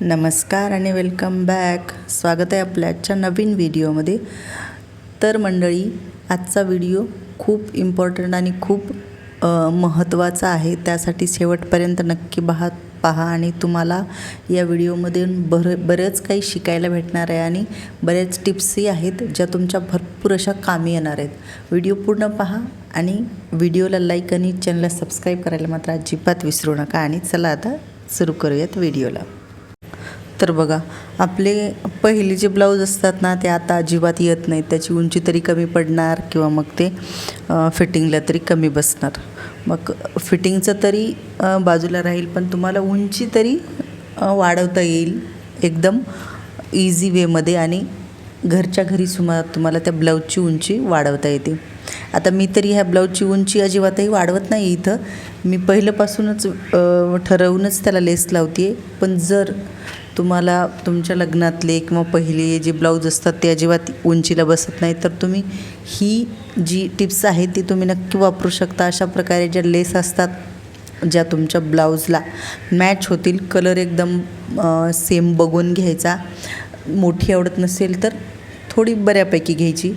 नमस्कार आणि welcome back स्वागत आहे आपल्या आजच्या नवीन व्हिडिओमध्ये तर मंडळी आजचा व्हिडिओ खूप इम्पॉर्टंट आणि खूप महत्त्वाचा आहे. त्यासाठी शेवटपर्यंत नक्की पहा पहा आणि तुम्हाला या व्हिडिओमधून बर बरंच काही शिकायला भेटणार आहे आणि बऱ्याच टिप्सही आहेत ज्या तुमच्या भरपूर अशा कामी येणार आहेत. व्हिडिओ पूर्ण पहा आणि व्हिडिओला लाईक आणि चॅनलला सबस्क्राईब करायला मात्र अजिबात विसरू नका. आणि चला आता सुरू करूयात व्हिडिओला तर बघा आपले पहिले जे ब्लाऊज असतात ना ते आता अजिबात येत नाहीत. त्याची उंची तरी कमी पडणार किंवा मग ते फिटिंगला तरी कमी बसणार. मग फिटिंगचं तरी बाजूला राहील पण तुम्हाला उंची तरी वाढवता येईल एकदम इझी वेमध्ये आणि घरच्या घरी सुमा तुम्हाला त्या ब्लाऊजची उंची वाढवता येते. आता मी तरी ह्या ब्लाऊजची उंची अजिबातही वाढवत नाही इथं. मी पहिल्यापासूनच ठरवूनच त्याला लेस लावते पण जर तुम्हाला तुमच्या लग्नातले किंवा पहिले जे ब्लाऊज असतात ते अजिबात उंचीला बसत नाही तर तुम्ही ही जी टिप्स आहे ती तुम्ही नक्की वापरू शकता. अशा प्रकारे ज्या लेस असतात ज्या तुमच्या ब्लाऊजला मॅच होतील कलर एकदम सेम बघून घ्यायचा. मोठी आवडत नसेल तर थोडी बऱ्यापैकी घ्यायची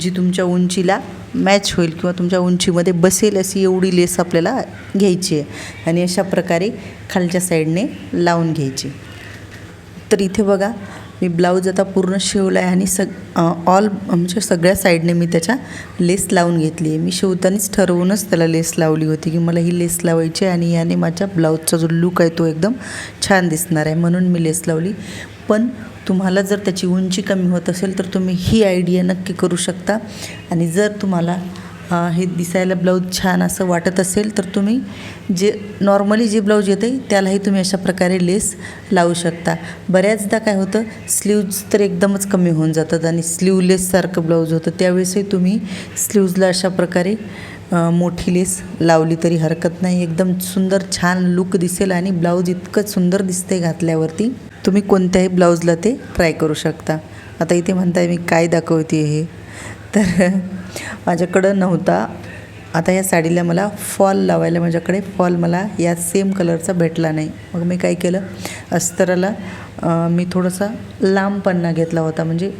जी तुमच्या उंचीला मॅच होईल किंवा तुमच्या उंचीमध्ये बसेल अशी एवढी लेस आपल्याला घ्यायची आहे. आणि अशा प्रकारे खालच्या साईडने लावून घ्यायची. तर इथे बघा मी ब्लाऊज आता पूर्ण शिवला आहे आणि सग ऑल म्हणजे सगळ्या साईडने मी त्याच्या लेस लावून घेतली आहे. मी शिवतानीच ठरवूनच त्याला लेस लावली होती की मला ही लेस लावायची आहे आणि याने माझ्या ब्लाऊजचा जो लूक आहे तो एकदम छान दिसणार आहे. म्हणून मी लेस लावली. पण तुम्हाला जर त्याची उंची कमी होत असेल तर तुम्ही ही आयडिया नक्की करू शकता. आणि जर तुम्हाला हे दिसायला ब्लाऊज छान असं वाटत असेल तर तुम्ही जे नॉर्मली जे ब्लाऊज येते त्यालाही तुम्ही अशा प्रकारे लेस लावू शकता. बऱ्याचदा काय होतं स्लीव्ज तर एकदमच कमी होऊन जातात आणि स्लीवलेससारखं ब्लाऊज होतं. त्यावेळेसही तुम्ही स्लीव्जला अशा प्रकारे मोठी लेस लावली तरी हरकत नाही. एकदम सुंदर छान लुक दिसेल आणि ब्लाऊज इतकं सुंदर दिसते घातल्यावरती तुम्ही कोणत्याही ब्लाऊजला ते ट्राय करू शकता. आता इथे म्हणताय मी काय दाखवते हे? तर माझ्याकडं नव्हता. आता या साडीला मला फॉल लावायला माझ्याकडे फॉल मला या सेम कलरचा भेटला नाही. मग मी काय केलं? अस्तराला मी थोडासा लांब पन्ना घेतला होता. म्हणजे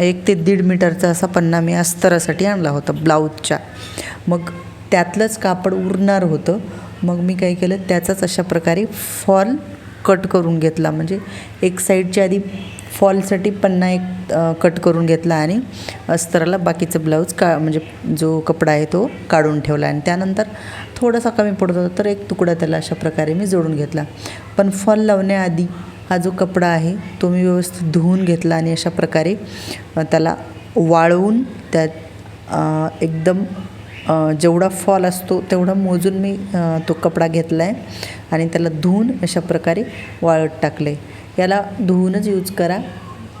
एक ते दीड मीटरचा असा पन्ना मी अस्तरासाठी आणला होता ब्लाऊजच्या. मग त्यातलंच कापड उरणार होतं. मग मी काय केलं? त्याचाच अशा प्रकारे फॉल कट करून घेतला. म्हणजे एक साईडच्या आधी फॉलसाठी पन्ना एक कट करून घेतला आणि अस्तराला बाकीचं ब्लाऊज का म्हणजे जो कपडा आहे तो काढून ठेवला आणि त्यानंतर थोडासा कमी पडत होता तर एक तुकडा त्याला अशा प्रकारे मी जोडून घेतला. पण फॉल लावण्याआधी हा जो कपडा आहे तो मी व्यवस्थित धुवून घेतला आणि अशा प्रकारे त्याला वाळवून त्यात एकदम जेवढा फॉल असतो तेवढा मोजून मी तो कपडा घेतला आहे आणि त्याला धुवून अशा प्रकारे वाळत टाकलं आहे याला धुवूनच यूज करा.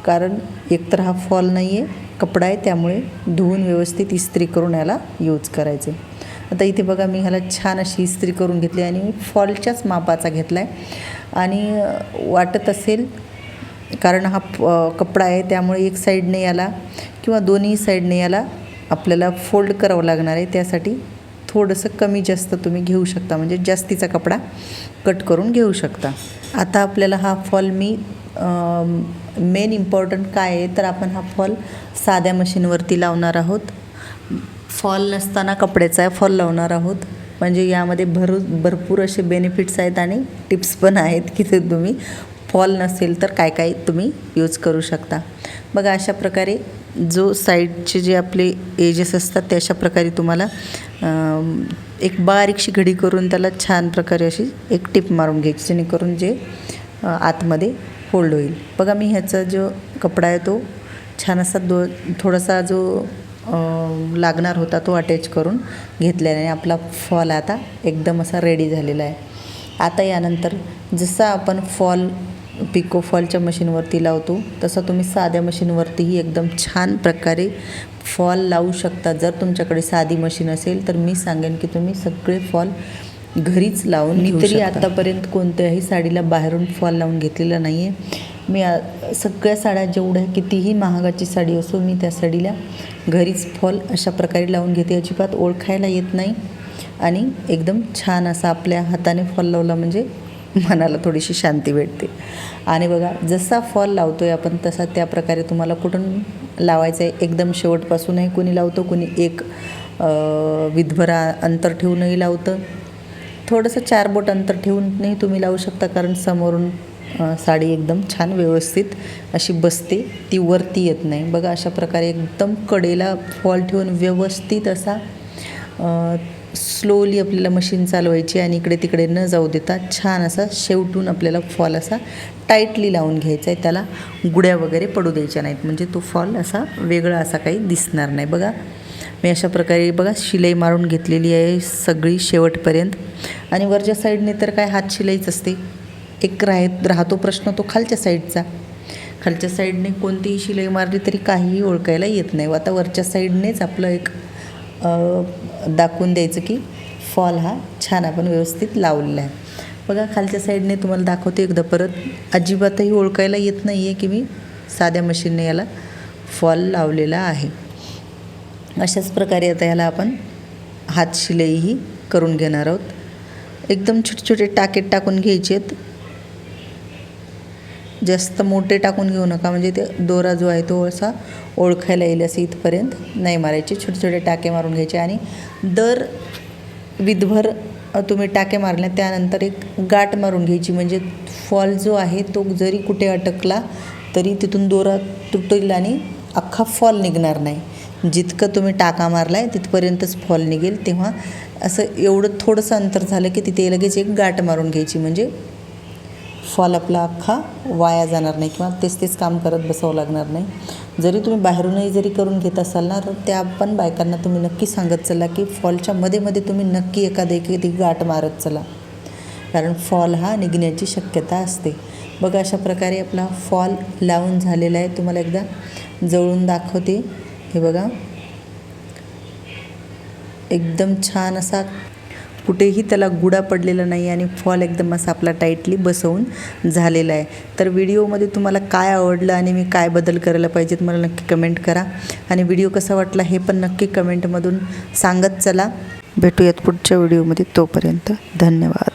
कारण एकतर हा फॉल नाही आहे कपडा आहे त्यामुळे धुवून व्यवस्थित इस्त्री करून याला यूज करायचे. आता इथे बघा मी ह्याला छान अशी इस्त्री करून घेतली आणि मी फॉलच्याच मापाचा घेतला आहे आणि वाटत असेल कारण हा प- कपडा आहे त्यामुळे एक साईडने याला किंवा दोन्ही साईडने याला आपल्याला फोल्ड करावं लागणार आहे त्यासाठी थोडंसं कमी जास्त तुम्ही घेऊ शकता. म्हणजे जास्तीचा कपडा कट करून घेऊ शकता. आता आपल्याला हा फॉल मी मेन इम्पॉर्टंट काय आहे तर आपण हा फॉल साध्या मशीनवरती लावणार आहोत. फॉल नसताना कपड्याचा फॉल लावणार आहोत. म्हणजे यामध्ये भरू भरपूर असे बेनिफिट्स आहेत आणि टिप्स पण आहेत की ते तुम्ही फॉल नसेल तर काय काय तुम्ही यूज करू शकता. बघा अशा प्रकारे जो साईडचे जे आपले एजेस असतात ते अशा प्रकारे तुम्हाला एक बारीकशी घडी करून त्याला छान प्रकारे अशी एक टिप मारून घ्यायची जेणेकरून जे आतमध्ये फोल्ड होईल. बघा मी ह्याचा जो कपडा आहे तो छान असा दो थोडासा जो लागणार होता तो अटॅच करून घेतल्याने आपला फॉल आता एकदम असा रेडी झालेला आहे. आता यानंतर जसा आपण फॉल पिको फॉलच्या मशीनवरती लावतो. तसा तुम्ही साध्या मशीनवरतीही एकदम छान प्रकारे फॉल लावू शकता. जर तुमच्याकडे साधी मशीन असेल तर मी सांगेन की तुम्ही सगळे फॉल घरीच लावून मी तरी आतापर्यंत कोणत्याही साडीला बाहेरून फॉल लावून घेतलेला नाही आहे मी सगळ्या साड्या जेवढ्या कितीही महागाची साडी असो मी त्या साडीला घरीच फॉल अशा प्रकारे लावून घेते. अजिबात ओळखायला येत नाही. आणि एकदम छान असा आपल्या हाताने फॉल लावला म्हणजे मनाला थोडीशी शांती भेटते. आणि बघा जसा फॉल लावतो आहे आपण तसा त्या प्रकारे तुम्हाला कुठून लावायचं आहे एकदम शेवटपासूनही कोणी लावतो कोणी एक विधभरा अंतर ठेवूनही लावतं. थोडंसं चार बोट अंतर ठेवूनही तुम्ही लावू शकता कारण समोरून साडी एकदम छान व्यवस्थित अशी बसते ती वरती येत नाही. बघा अशा प्रकारे एकदम कडेला फॉल ठेवून व्यवस्थित असा स्लोली आपल्याला मशीन चालवायची आणि इकडे तिकडे न जाऊ देता छान असा शेवटून आपल्याला फॉल असा टाईटली लावून घ्यायचा आहे. त्याला गुड्या वगैरे पडू द्यायच्या नाहीत. म्हणजे तो फॉल असा वेगळा असा काही दिसणार नाही. बघा मी अशा प्रकारे बघा शिलाई मारून घेतलेली आहे सगळी शेवटपर्यंत. आणि वरच्या साईडने तर काय हात शिलाईच असते. एक राहत राहतो प्रश्न तो खालच्या साईडचा खालच्या साईडने कोणतीही शिलाई मारली तरी काहीही ओळखायला येत नाही. आता वरच्या साईडनेच आपलं एक दाखवून द्यायचं की फॉल हा छान आपण व्यवस्थित लावलेला आहे. बघा खालच्या साईडने तुम्हाला दाखवते एकदा परत. अजिबातही ओळखायला येत नाही आहे की मी साध्या मशीनने याला फॉल लावलेला आहे. अशाच प्रकारे आता याला आपण हात शिलाईही करून घेणार आहोत. एकदम छोटे छोटे टाकेट टाकून घ्यायचे आहेत जास्त मोठे टाकून घेऊ नका. म्हणजे ते दोरा जो आहे तो असा ओळखायला येईल असं इथपर्यंत नाही मारायचे. छोटे छोटे टाके मारून घ्यायचे आणि दर विधभर तुम्ही टाके मारले त्यानंतर एक गाठ मारून घ्यायची. म्हणजे फॉल जो आहे तो जरी कुठे अटकला तरी तिथून दोरा तुटेल आणि अख्खा फॉल निघणार नाही. जितकं तुम्ही टाका मारला आहे तिथपर्यंतच फॉल निघेल. तेव्हा असं एवढं थोडंसं अंतर झालं की तिथे लगेच एक गाठ मारून घ्यायची. म्हणजे फॉल आपला अख्खा वाया जाणार नाही किंवा तेच तेच काम करत बसावं लागणार नाही. जरी तुम्ही बाहेरूनही जरी करून घेत असाल ना तर त्या पण बायकांना तुम्ही नक्की सांगत चला की फॉलच्या मध्ये मध्ये तुम्ही नक्की एखादी एखादी गाठ मारत चला. कारण फॉल हा निघण्याची शक्यता असते. बघा अशा प्रकारे आपला फॉल लावून झालेला आहे. तुम्हाला एकदा जवळून दाखवते. हे बघा. एकदम छान असा कुठेही त्याला गुडा पडलेला नाही आणि फॉल एकदम असा आपला टाईटली बसवून झालेला आहे. तर व्हिडिओमध्ये तुम्हाला काय आवडलं आणि मी काय बदल करायला पाहिजेत मला नक्की कमेंट करा. आणि व्हिडिओ कसा वाटला हे पण नक्की कमेंटमधून सांगत चला. भेटूयात पुढच्या व्हिडिओमध्ये तोपर्यंत धन्यवाद.